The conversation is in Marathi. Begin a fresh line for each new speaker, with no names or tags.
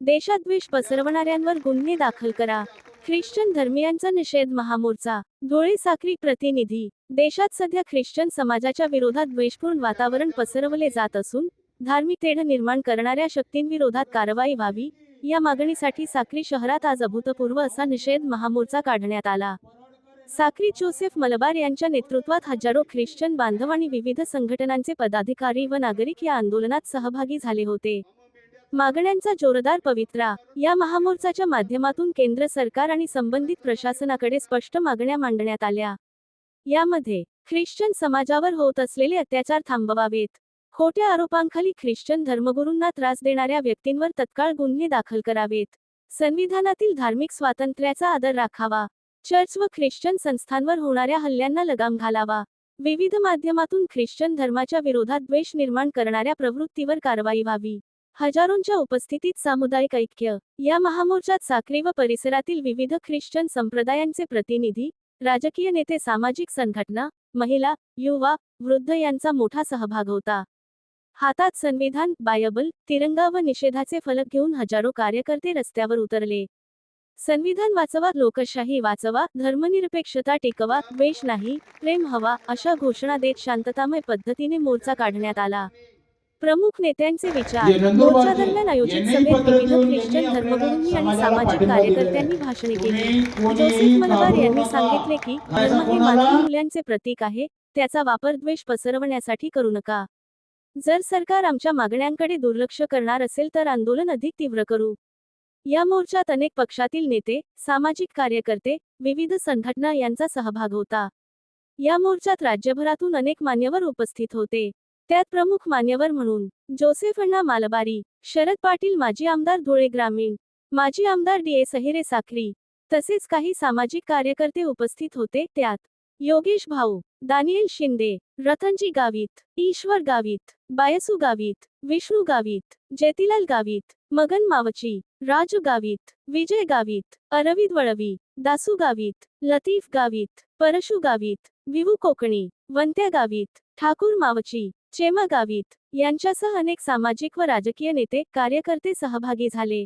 देशात द्वेष पसरवणाऱ्यांवर गुन्हे दाखल करा. ख्रिश्चन धर्मियांचा निषेध महामोर्चा. धुळे साखरी प्रतिनिधी. देशात सध्या ख्रिश्चन समाजाच्या विरोधात द्वेषपूर्ण वातावरण पसरवले जात असून धार्मिक तेढ निर्माण करणाऱ्या शक्तींविरोधात कारवाई व्हावी या मागणीसाठी साक्री शहरात आज अभूतपूर्व असा निषेध महामोर्चा काढण्यात आला. साक्री जोसेफ मलबार यांच्या नेतृत्वात हजारो ख्रिश्चन बांधव आणि विविध संघटनांचे पदाधिकारी व नागरिक या आंदोलनात सहभागी झाले होते. मागण्यांचा जोरदार पवित्रा या महामोर्चाच्या माध्यमातून केंद्र सरकार आणि संबंधित प्रशासनाकडे स्पष्ट मागण्या मांडण्यात आल्या. यामध्ये ख्रिश्चन समाजावर होत असलेले अत्याचार थांबवावेत. खोट्या आरोपांखाली ख्रिश्चन धर्मगुरूंना त्रास देणाऱ्या व्यक्तींवर तत्काळ गुन्हे दाखल करावेत. संविधानातील धार्मिक स्वातंत्र्याचा आदर राखावा. चर्च व ख्रिश्चन संस्थांवर होणाऱ्या हल्ल्यांना लगाम घालावा. विविध माध्यमातून ख्रिश्चन धर्माच्या विरोधात द्वेष निर्माण करणाऱ्या प्रवृत्तीवर कारवाई व्हावी. हजारोंच्या उपस्थितीत सामुदायिक ऐक्य. या महामोर्चात साक्री व परिसरातील विविध ख्रिश्चन संप्रदायांचे प्रतिनिधी राजकीय नेते सामाजिक संघटना महिला युवा वृद्ध यांचा मोठा सहभाग होता. हातात संविधान बायबल तिरंगा व निषेधाचे फलक घेऊन हजारो कार्यकर्ते रस्त्यावर उतरले. संविधान वाचवा लोकशाही वाचवा धर्मनिरपेक्षता टिकवा द्वेष नाही प्रेम हवा अशा घोषणा देत शांततामय पद्धतीने मोर्चा काढण्यात आला. प्रमुख नेत्यांचे विचार मोर्चा दरम्यान आयोजित सभेत विविध ख्रिश्चन धर्मगुरूंनी आणि सामाजिक कार्यकर्त्यांनी. भाषणे केली. जोसेफ मलबार यांनी. सांगितले की धर्म हे मानवी मूल्यांचे प्रतीक आहे त्याचा वापर द्वेष पसरवण्यासाठी करू नका. जर सरकार आमच्या मागण्यांकडे दुर्लक्ष करणार असेल तर आंदोलन अधिक तीव्र करू. या मोर्चात अनेक पक्षातील नेते सामाजिक कार्यकर्ते विविध संघटना यांचा सहभाग होता. या मोर्चात राज्यभरातून अनेक मान्यवर उपस्थित होते. त्यात प्रमुख मान्यवर म्हणून जोसेफ अण्णा मालबारी शरद पाटील माजी आमदार धुळे ग्रामीण माजी आमदार डी ए सहिरे साखरी तसेच काही सामाजिक कार्यकर्ते उपस्थित होते. त्यात योगेश भाऊ दानियल शिंदे रतनजी गावित ईश्वर गावित बायसू गावित विष्णू गावित जेतिलाल गावित मगन मावची राजू गावित विजय गावित अरविंद वळवी दासू गावित लतीफ गावित परशू गावित विवू कोकणी वंत्या गावित ठाकूर मावची चेमा गावित यांच्यासह अनेक सामाजिक व राजकीय नेते कार्यकर्ते सहभागी झाले.